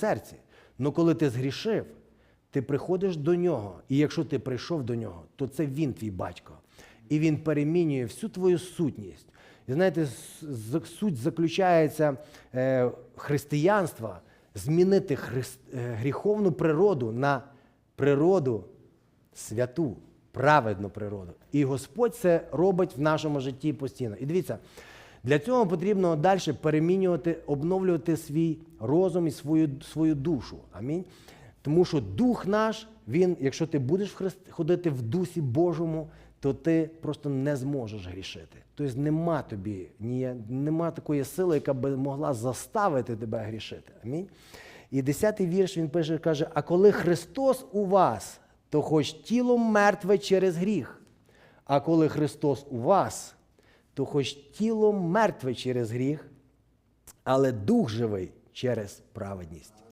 серці. Ну коли ти згрішив, ти приходиш до нього. І якщо ти прийшов до нього, то це він твій батько. І він перемінює всю твою сутність. І знаєте, суть заключається е, християнства змінити хрис- е, гріховну природу на природу святу, праведну природу. І Господь це робить в нашому житті постійно. І дивіться, для цього потрібно далі перемінювати, обновлювати свій розум і свою, свою душу. Амінь. Тому що дух наш, він, якщо ти будеш ходити в дусі Божому, то ти просто не зможеш грішити. Тобто нема тобі, ні, нема такої сили, яка би могла заставити тебе грішити. Амінь. І десятий вірш він пише, каже: а коли Христос у вас, то хоч тіло мертве через гріх, а коли Христос у вас, то хоч тіло мертве через гріх, але дух живий через праведність.